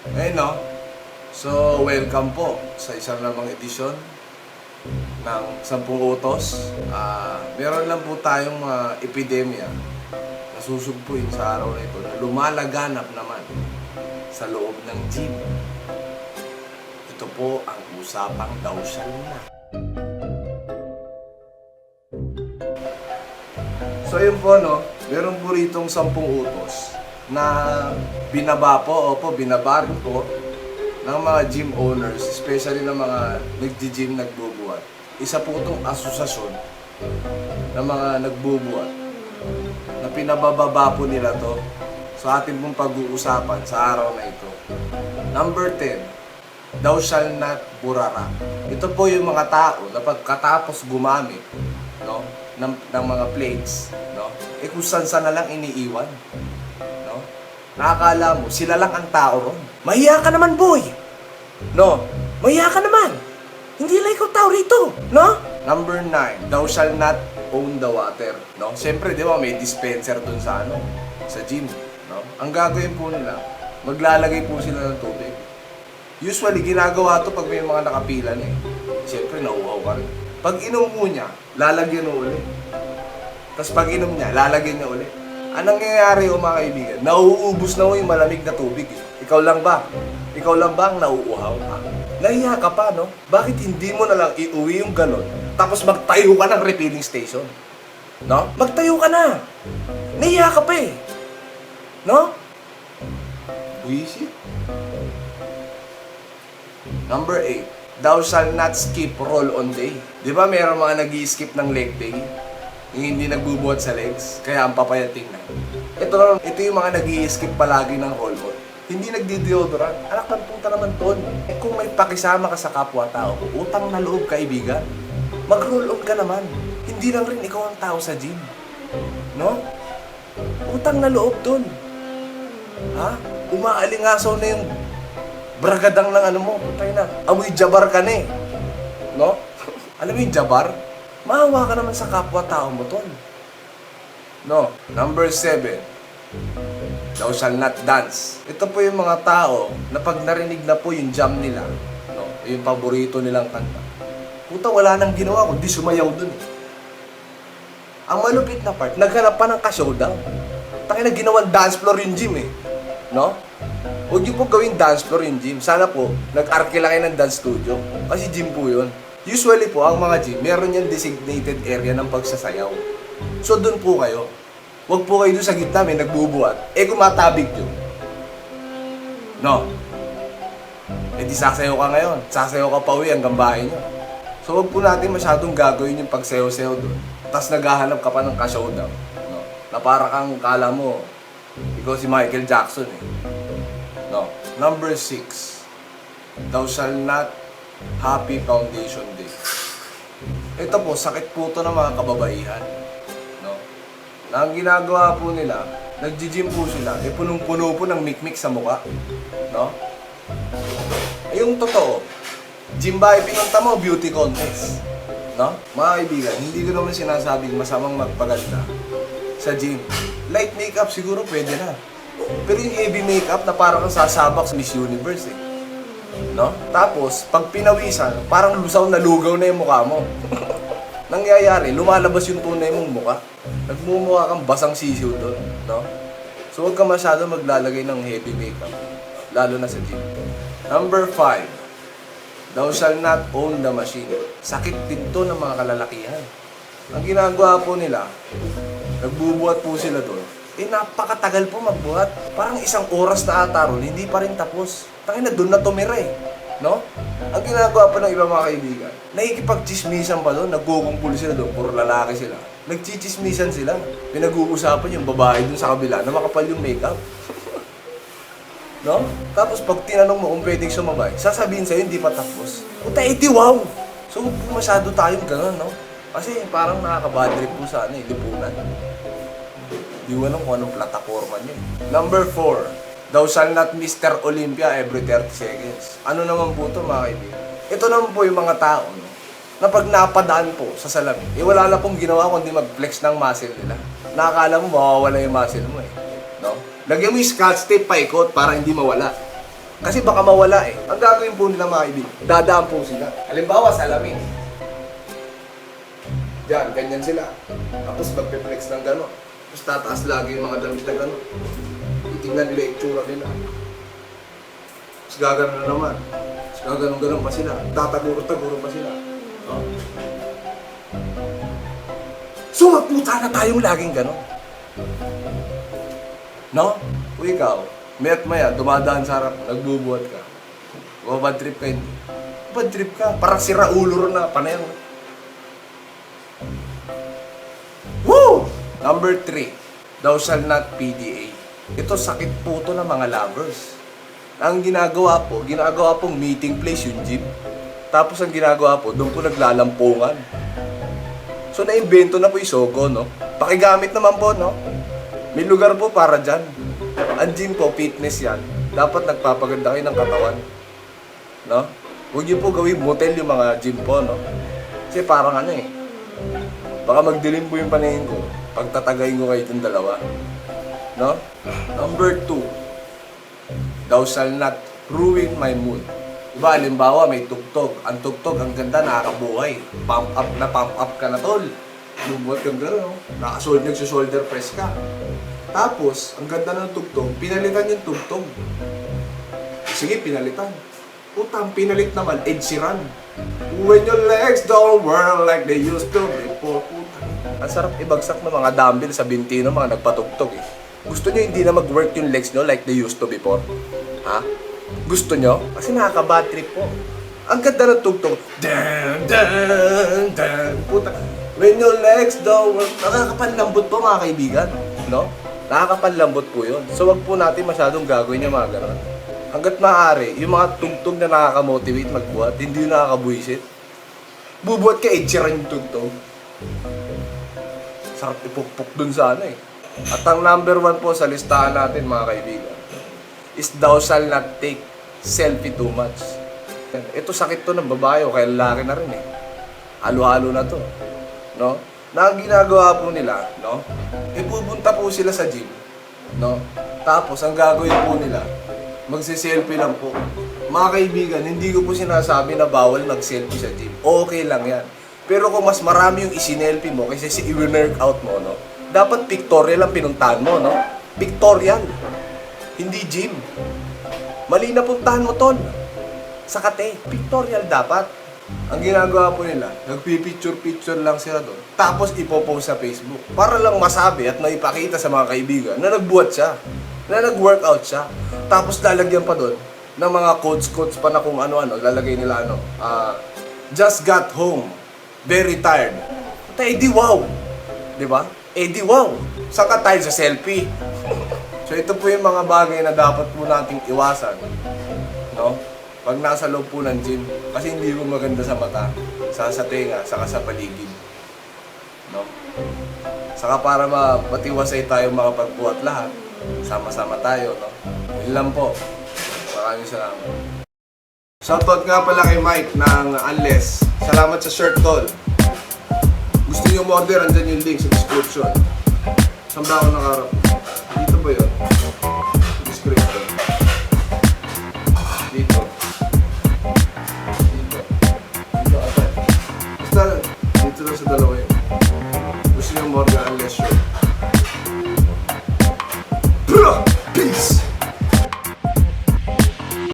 Ayun no. So, welcome po sa isang namang edisyon ng Sampung Utos. Ah, meron lang po tayong mga epidemya na susugpuin sa araw na ito na lumalaganap naman sa loob ng gym. Ito po ang usapang daw siya na. So yun po no, meron po ritong sampung utos na binaba po, opo, binabarin po ng mga gym owners, especially ng mga nagji-gym nagbubuhat. Isa po itong asosasyon ng mga nagbubuhat na pinabababa po nila to sa ating pong pag-uusapan sa araw na ito. Number 10, thou shall not burara. Ito po yung mga tao na pagkatapos gumamit no, ng, ng mga plates, no, eh kung saan na lang iniiwan. Nakakala mo, sila lang ang tao ron. Mahiya ka naman, boy! No, mahiya ka naman! Hindi lang ikaw tao rito, no? Number 9, thou shall not own the water. No? Siyempre, di ba, may dispenser dun sa ano, sa gym. No? Ang gagawin po nila, maglalagay po sila ng tubig. Usually, ginagawa to pag may mga nakapila na eh. Siyempre, nauuhaw. Pag inom mo niya, lalagyan mo ulit. Tapos pag inom niya, lalagyan niya ulit. Anong nangyayari o mga kaibigan? Nauubos na mo yung malamig na tubig eh. Ikaw lang ba? Ikaw lang ba ang nauuhaw? Ha? Nahiya ka pa, no? Bakit hindi mo na lang iuwi yung galon tapos magtayo ka ng refilling station? No? Magtayo ka na! Nahiya ka pa eh. No? Buisit. Number 8. Thou shall not skip roll on day. Di ba meron mga nag skip ng leg day? Yung hindi nagbubuhat sa legs, kaya ang papayat tingnan. Ito, ito yung mga nag skip palagi ng roll on. Hindi nagdi-deodorant. Anak ng puta naman ton. Eh kung may pakisama ka sa kapwa-tao, utang na loob kaibigan. Mag-roll on ka naman. Hindi lang rin ikaw ang tao sa gym. No? Utang na loob dun. Ha? Umaalingasaw na yung bragadang ng ano mo. Putay na. Amoy jabar ka na eh. No? Alam mo yung jabar? Maawa ka naman sa kapwa-tao mo, tol. No. Number seven. Thou shall not dance. Ito po yung mga tao na pag narinig na po yung jam nila, no, yung paborito nilang kanta, puta wala nang ginawa kundi sumayaw dun. Ang malupit na part, naghanap pa ng ka-showdown. Taki na ginawang dance floor yung gym eh. No? Huwag niyo po gawing dance floor yung gym. Sana po, nag-arke lang kayo ng dance studio. Kasi gym po yun. Usually po, ang mga gym, meron yung designated area ng pagsasayaw. So, doon po kayo. Huwag po kayo doon sa gitna, may nagbubuhat. Eh, kung matabig yun. No. Eh, di sasayaw ka ngayon. Sasayaw ka pa uwi hanggang bahay niyo. So, huwag po natin masyadong gagawin yung pagsayaw-sayaw doon. Tapos naghahanap ka pa ng ka-showdown. No? Na para kang kala mo, ikaw si Michael Jackson eh. No. Number six. Thou shall not happy foundation day. Ito po, sakit po to ng mga kababaihan. No? Na ang ginagawa po nila, nagji-gym po sila, eh punong-puno po ng mikmik sa mukha. No? Eh yung totoo, gym ba pinunta mo, beauty contest. No? Mga kaibigan, hindi ko naman sinasabing masamang magpaganda sa gym. Light makeup siguro pwede na. Pero yung heavy makeup na parang sasabak sa Miss Universe eh. No? Tapos, pag pinawisan, parang lusaw na lugaw na yung mukha mo. Nangyayari, lumalabas yung tunay mong mukha. Nagmumukha kang basang sisiw doon. No? So, huwag ka masyado maglalagay ng heavy makeup. Lalo na sa gym. Number 5. Thou shall not own the machine. Sakit din to ng mga kalalakihan. Ang ginagawa po nila, nagbubuhat po sila doon. Eh, napakatagal po magbuhat. Parang isang oras na ata hindi pa rin tapos. Tangin na, doon na tumira eh. No? Ang ginagawa pa ng iba mga kaibigan, nakikipagchismisan pa doon, nagkukumpul sila doon, puro lalaki sila. Nagchichismisan sila. Pinag-uusapan yung babae doon sa kabila na makapal yung makeup. No? Tapos pag tinanong mo kung pwedeng sumabay, sasabihin sa'yo hindi pa tapos. Puta, edi wow! So, masyado tayong gano'n, no? Kasi parang nakaka-bad trip po sa ano, eh, lipunan. Di ko alam kung anong plataforma niya. eh. Number 4. Thou shall not Mr. Olympia every 30 seconds. Ano naman po ito mga kaibigan? Ito naman po yung mga tao, no? Na pag napadaan po sa salamin, eh wala na pong ginawa kundi mag-flex ng muscle nila. Nakakala mo mawawala yung muscle mo eh. No? Lagyan mo yung scotch tape paikot para hindi mawala. Kasi baka mawala eh. Ang gagawin po nila mga kaibigan, dadaan po sila. Halimbawa, salamin. Diyan, ganyan sila. Tapos magpe-flex ng gano'n. Tapos tataas lagi yung mga damit na gano'n. Titingnan nila yung itsura nila. Tapos gagano na naman. Tapos gaganon-ganon pa sila. Tataguro-taguro pa sila. Oh. So, wag po sana tayong laging gano'n. No? O ikaw, mayat maya, dumadaan sa harap, nagbubuhat ka. O bad trip ka hindi. Bad trip ka. Parang si Raulo rin na, panayang. Woo! Number 3, thou shall not PDA. Ito sakit po to ng mga lovers. Ang ginagawa po, ginagawa pong meeting place yung gym. Tapos ang ginagawa po, doon po naglalampungan. So naimbento na po yung Sogo, no? Pakigamit naman po, no? May lugar po para dyan. Ang gym po, fitness yan. Dapat nagpapaganda kayo ng katawan. No? Huwag niyo po gawin motel yung mga gym po, no? Kasi parang ano eh. Baka magdilim po yung paningin ko. Pagtatagayin ko kayo itong dalawa. No? Number two. Thou shall not ruin my mood. Diba, halimbawa, may tugtog. Ang tugtog, ang ganda, nakakabuhay. Pump up na pump up ka na, tol. Bumuhat kang gano'n, no? Nakasold, nagsusolder press ka. Tapos, ang ganda ng tugtog, pinalitan yung tugtog. Sige, pinalitan. Putang, pinalit naman, Ed Sheeran. When your legs don't whirl like they used to before. Putang. Ang sarap ibagsak ng mga dumbbell sa binti ng mga nagpatugtog eh. Gusto nyo hindi na mag-work yung legs nyo like they used to before? Ha? Gusto nyo? Kasi nakaka-bad trip po. Ang ganda ng tugtog. Dan, dan, dan. Puta. When your legs don't work. Nakakapanlambot po mga kaibigan. No? Nakakapanlambot po yun. So wag po natin masyadong gagawin yung mga gano'n. Hanggat maaari, yung mga tugtog na nakaka-motivate magbuhat, hindi yung nakakabuisit. Bubuhat ka, etsiran yung tugtog. Sarap ipukpok dun sa ano eh. At ang number one po sa listahan natin mga kaibigan is thou shall not take selfie too much. Ito sakit to ng babae o kaya lalaki na rin eh. Halo-halo na to. No? Na ang ginagawa po nila, no? Ipupunta po sila sa gym. No? Tapos ang gagawin po nila, magse-selfie lang po. Mga kaibigan, hindi ko po sinasabi na bawal mag-selfie sa gym. Okay lang yan. Pero kung mas marami yung isinelfie mo kaysa si i-work mo, no? Dapat pictorial ang pinuntahan mo, no? Pictorial. Hindi gym. Mali na puntahan mo, ton. Sa kate. Pictorial dapat. Ang ginagawa po nila, nagpipicture-picture lang sila doon. Tapos ipopost sa Facebook. Para lang masabi at maipakita sa mga kaibigan na nagbuhat siya. Na nag-workout siya. Tapos lalagyan pa doon ng mga quotes-quotes pa na kung ano-ano. Lalagay nila ano. ah, just got home. Very tired. Ta, edi wow. Di ba? Edi wow. Saan ka tayo sa selfie? so ito po yung mga bagay na dapat po nating iwasan. No? Pag nasa loob po ng gym. Kasi hindi po maganda sa mata, sa sa tenga, saka sa paligid. No? Saka para mapatiwasay tayo makapagbuhat lahat, sama-sama tayo, no? Yun lang po. Maraming salamat. Shoutout nga pala kay Mike ng Unless. Salamat sa shirt, tol. Gusto niyo order, andyan yung link sa description. Saan ba ako nakarap? Dito ba yun?